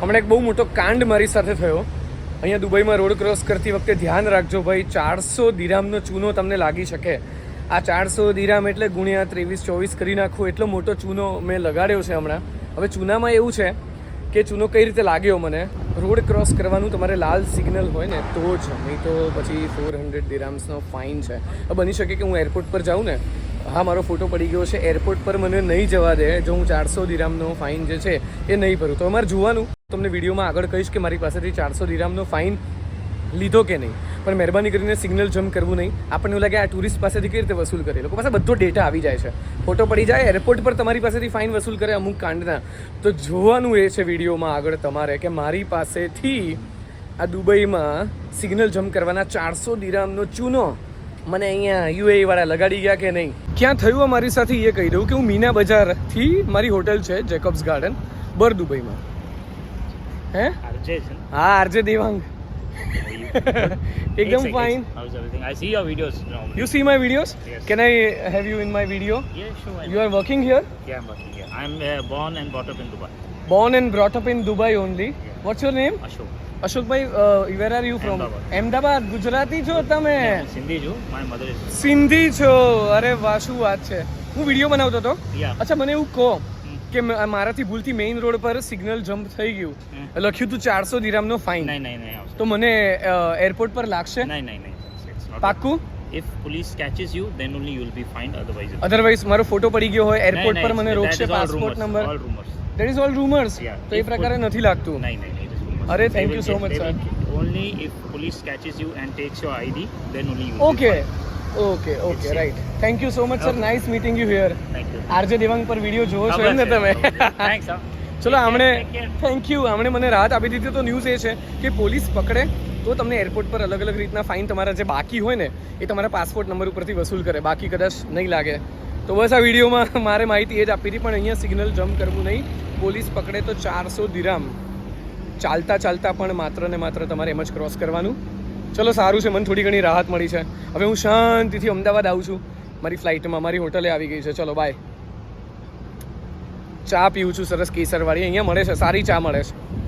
હમણાં એક બહુ મોટો કાંડ મારી સાથે થયો. અહીંયા દુબઈમાં રોડ ક્રોસ કરતી વખતે ધ્યાન રાખજો ભાઈ, ચારસો દિરામનો ચૂનો તમને લાગી શકે. આ ચારસો દિરામ એટલે ગુણ્યા ત્રેવીસ ચોવીસ કરી નાખો, એટલો મોટો ચૂનો મેં લગાડ્યો છે હમણાં. હવે ચૂનામાં એવું છે કે ચૂનો કઈ રીતે લાગ્યો મને? રોડ ક્રોસ કરવાનું તમારે લાલ સિગ્નલ હોય ને, તો જ. નહીં તો પછી ફોર હંડ્રેડ દિરામ્સનો ફાઇન છે. બની શકે કે હું એરપોર્ટ પર જાઉં ને હા, મારો ફોટો પડી ગયો છે. એરપોર્ટ પર મને નહીં જવા દે. જો હું ચારસો દિરામનો ફાઇન જે છે, એ નહીં ભરું. તો અમારે જોવાનું. તમને વિડીયોમાં આગળ કહીશ કે મારી પાસેથી ચારસો દિરામનો ફાઇન લીધો કે નહીં. પણ મહેરબાની કરીને સિગ્નલ જમ્પ કરવું નહીં. આપણને એવું લાગે આ ટુરિસ્ટ પાસેથી કઈ રીતે વસૂલ કરે. લોકો પાસે બધો ડેટા આવી જાય છે. ફોટો પડી જાય એરપોર્ટ પર તમારી પાસેથી ફાઇન વસૂલ કરે અમુક કાંડના. તો જોવાનું એ છે વિડીયોમાં આગળ તમારે કે મારી પાસેથી આ દુબઈમાં સિગ્નલ જમ્પ કરવાના ચારસો દિરામનો ચૂનો. મને અહીંયા યુએ વાળા લગાડી ગયા કે નહીં ક્યાં થયું આ મારી સાથે એ કહી દઉં કે હું મીના બજારથી મારી હોટલ છે જેકબ્સ ગાર્ડન બર દુબઈમાં હે RJ, isn't હા આરજે દેવાંગ it? એકદમ It's- fine it's- How's everything? I see your videos normally. You see my videos Yes. Can I have you in my video Yeah, sure. why you are working here not? Yeah, I'm working here. I'm uh, born and brought up in Dubai. Born and brought up in Dubai only what's your name Ashok. Ashokbhai where are you from Ahmedabad. Gujarati છો તમે? Sindhi I'm મારી is. Sindhi છો. અરે વાહ શું વાત છે. હું વીડિયો બનાવતો હતો. અચ્છા મને એવું કહો. કે મારાથી ભૂલથી મેઇન રોડ પર સિગ્નલ જમ્પ થઈ ગયું. લખ્યું તું ચારસો દિરામનો ફાઇન તો મને એરપોર્ટ પર લાગશે? નહીં નહીં નહીં પાક્કું? If police catches you then only you will be fined. Otherwise otherwise મારો ફોટો પડી ગયો હોય. એરપોર્ટ પર મને રોકશે passport number. That is all rumours તો એ પ્રકારે નથી લાગતું. નહીં નહીં. અરે, thank you so much sir get- if police sir. You and takes your ID then you will okay okay okay right thank you so much sir. Nice meeting you here RJ Devang પર video જોવો છો એમ ને તમે? huh? ચલો હમણે. Thank you આમણે મને રાહત આપી દીધી તો ન્યૂઝ એ છે કે પોલીસ પકડે તો તમને એરપોર્ટ પર અલગ અલગ રીતના ફાઇન તમારા જે બાકી હોય ને એ તમારા પાસપોર્ટ નંબર ઉપરથી વસૂલ કરે. બાકી કદાચ નહીં લાગે. તો બસ આ વિડીયોમાં મારે માહિતી એ જ આપી હતી પણ અહીંયા સિગ્નલ જમ્પ કરવું નહીં. પોલીસ પકડે તો ચારસો દિરામ ચાલતા ચાલતા પણ માત્ર ને માત્ર તમારે એમ જ ક્રોસ કરવાનું. ચલો, સારું છે, મને થોડી ઘણી રાહત મળી છે. હવે હું શાંતિથી અમદાવાદ આવું છું. મારી ફ્લાઇટમાં, મારી હોટલે આવી ગઈ છે. ચલો બાય ચા પીવું છું, સરસ કેસરવાળી. અહીંયા મળે છે, સારી ચા મળે છે.